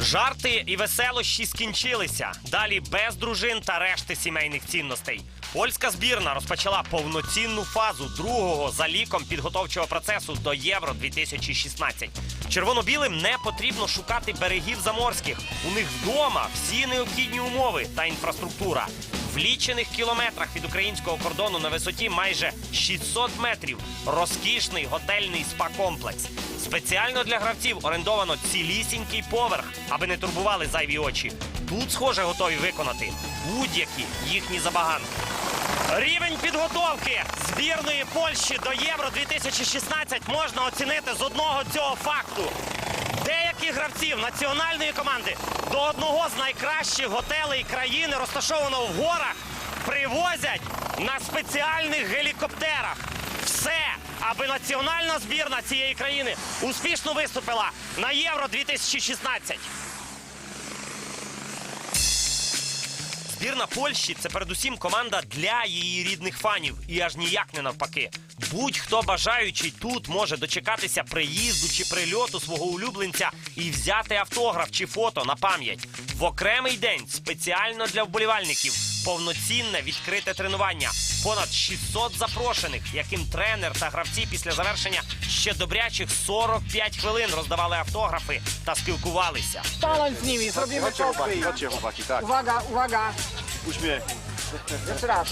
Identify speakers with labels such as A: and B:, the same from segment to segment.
A: Жарти і веселощі скінчилися. Далі без дружин та решти сімейних цінностей. Польська збірна розпочала повноцінну фазу другого за ліком підготовчого процесу до Євро 2016. Червоно-білим не потрібно шукати берегів заморських. У них вдома всі необхідні умови та інфраструктура. В лічених кілометрах від українського кордону на висоті майже 600 метрів розкішний готельний спа-комплекс. Спеціально для гравців орендовано цілісінький поверх, аби не турбували зайві очі. Тут, схоже, готові виконати будь-які їхні забаганки. Рівень підготовки збірної Польщі до Євро 2016 можна оцінити з одного цього факту. Деяких гравців національної команди до одного з найкращих готелей країни, розташованого в горах, привозять на спеціальних гелікоптерах. Все, аби національна збірна цієї країни успішно виступила на Євро 2016. Збірна Польщі це передусім команда для її рідних фанів, і аж ніяк не навпаки. Будь-хто бажаючий тут може дочекатися приїзду чи прильоту свого улюбленця і взяти автограф чи фото на пам'ять. В окремий день спеціально для вболівальників повноцінне відкрите тренування. Понад 600 запрошених, яким тренер та гравці після завершення ще добрячих 45 хвилин роздавали автографи та спілкувалися.
B: Talent з ними, zrobimy
C: Chodźcie chłopaki, chodźcie chłopaki, tak.
B: Uwaga, uwaga.
C: Uśmiech.
B: Jeszcze raz.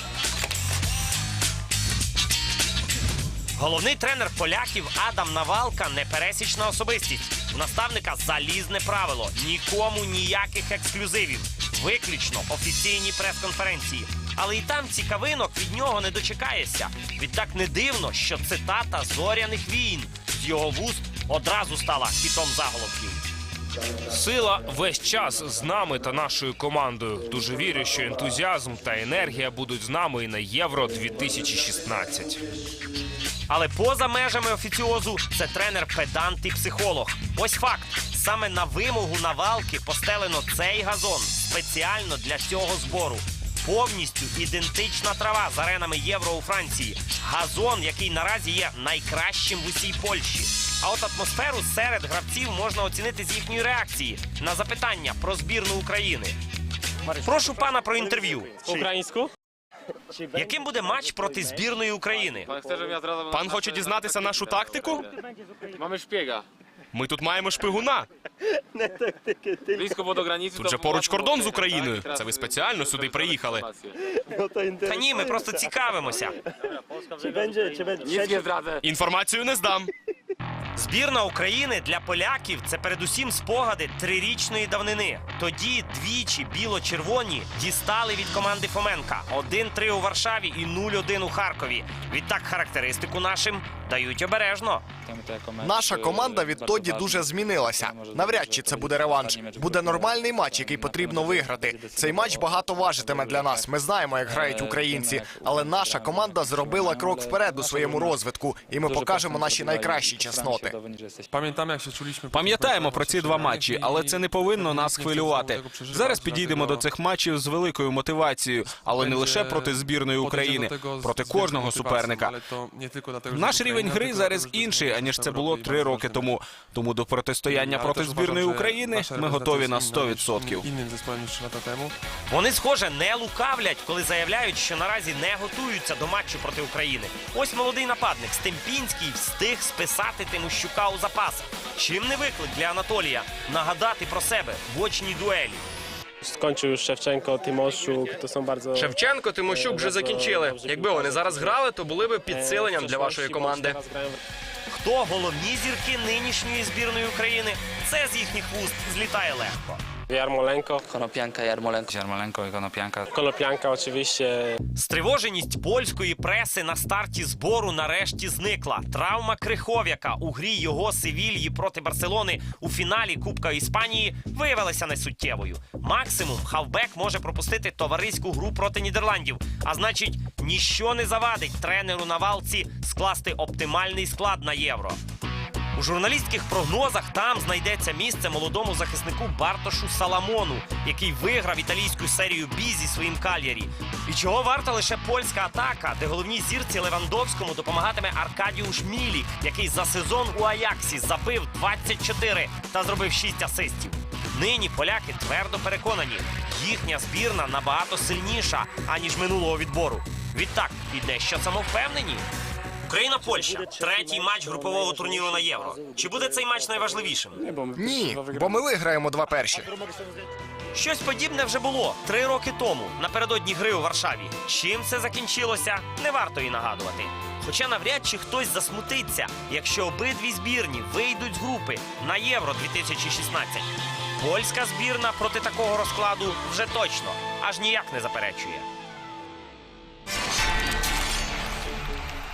A: Головний тренер поляків Адам Навалка непересічна особистість. У наставника залізне правило: нікому ніяких ексклюзивів, виключно офіційні прес-конференції. Але і там цікавинок від нього не дочекаєшся. Відтак не дивно, що цитата зоряних війн з його вуст одразу стала хітом заголовків.
D: Сила весь час з нами та нашою командою. Дуже вірю, що ентузіазм та енергія будуть з нами і на Євро 2016.
A: Але поза межами офіціозу це тренер педант і психолог. Ось факт: саме на вимогу навалки постелено цей газон спеціально для цього збору. Повністю ідентична трава з аренами євро у Франції. Газон, який наразі є найкращим в усій Польщі. А от атмосферу серед гравців можна оцінити з їхньої реакції на запитання про збірну України. Прошу пана про інтерв'ю.
E: Українську?
A: Яким буде матч проти збірної України?
F: Пан хоче дізнатися нашу тактику?
E: Mamy szpiega.
F: Ми тут маємо шпигуна. Тут же поруч кордон з Україною. Це ви спеціально сюди приїхали.
A: Та ні, ми просто цікавимося.
F: Інформацію не здам.
A: Збірна України для поляків це передусім спогади трирічної давнини. Тоді двічі біло-червоні дістали від команди Фоменка 1-3 у Варшаві і 0-1 у Харкові. Відтак характеристику нашим дають обережно.
G: Наша команда відтоді дуже змінилася. Навряд чи це буде реванш. Буде нормальний матч, який потрібно виграти. Цей матч багато важитиме для нас. Ми знаємо, як грають українці, але наша команда зробила крок вперед у своєму розвитку, і ми покажемо наші найкращі чесноти.
H: Пам'ятаємо, як чуліśmy.
I: Пам'ятаємо про ці два матчі, але це не повинно нас хвилювати. Зараз підійдемо до цих матчів з великою мотивацією, але не лише проти збірної України, проти кожного суперника. Наш рівень гри зараз інший аніж це було три роки тому. Тому до протистояння проти збірної України ми готові на 100%.
H: Інним зespołem niż 3 lata temu.
A: Вони, схоже, не лукавлять, коли заявляють, що наразі не готуються до матчу проти України. Ось молодий нападник Стемпінський встиг списати Тимощука у запас. Чим не виклик для Анатолія нагадати про себе в очній дуелі.
E: Скончив Шевченко Тимошук. То сам bardzo...
F: Шевченко, Тимощук вже закінчили. Якби вони зараз грали, то були б підсиленням для вашої команди.
A: Хто головні зірки нинішньої збірної України? Це з їхніх вуст злітає легко.
E: Jarmolenko,
J: Konopianka, Jarmolenko. Jarmolenko i Konopianka.
E: Konopianka oczywiście.
A: Стривоженість польської преси на старті збору нарешті зникла. Травма Крихов'яка у грі його Севільї проти Барселони у фіналі Кубка Іспанії виявилася несуттєвою. Максимум хавбек може пропустити товариську гру проти Нідерландів. А значить, ніщо не завадить тренеру на валці скласти оптимальний склад на євро. У журналістських прогнозах там знайдеться місце молодому захиснику Бартошу Саламону, який виграв італійську серію бій зі своїм кальярі. І чого варта лише польська атака, де головній зірці Левандовському допомагатиме Аркадіуш Мілік, який за сезон у Аяксі забив 24 та зробив 6 асистів. Нині поляки твердо переконані, їхня збірна набагато сильніша, аніж минулого відбору. Відтак і дещо самовпевнені. Україна-Польща третій матч групового турніру на євро. Чи буде цей матч найважливішим?
G: Ні, бо ми виграємо два перші.
A: Щось подібне вже було три роки тому, напередодні гри у Варшаві. Чим це закінчилося, не варто і нагадувати. Хоча навряд чи хтось засмутиться, якщо обидві збірні вийдуть з групи на Євро 2016. Польська збірна проти такого розкладу вже точно аж ніяк не заперечує.